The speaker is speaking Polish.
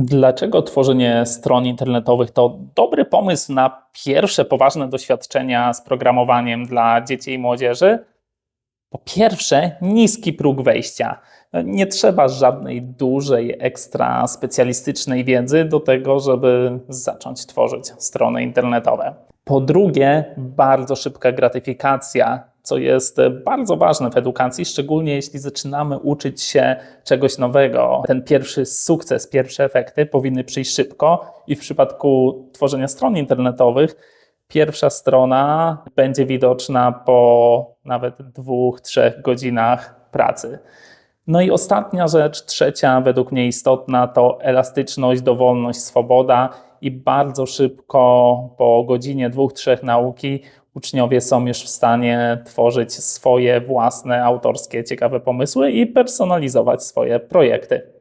Dlaczego tworzenie stron internetowych to dobry pomysł na pierwsze poważne doświadczenia z programowaniem dla dzieci i młodzieży? Po pierwsze, niski próg wejścia. Nie trzeba żadnej dużej, ekstra specjalistycznej wiedzy do tego, żeby zacząć tworzyć strony internetowe. Po drugie, bardzo szybka gratyfikacja, co jest bardzo ważne w edukacji, szczególnie jeśli zaczynamy uczyć się czegoś nowego. Ten pierwszy sukces, pierwsze efekty powinny przyjść szybko i w przypadku tworzenia stron internetowych pierwsza strona będzie widoczna po nawet dwóch, trzech godzinach pracy. No i ostatnia rzecz, trzecia, według mnie istotna, to elastyczność, dowolność, swoboda i bardzo szybko, po godzinie, dwóch, trzech nauki, uczniowie są już w stanie tworzyć swoje własne, autorskie, ciekawe pomysły i personalizować swoje projekty.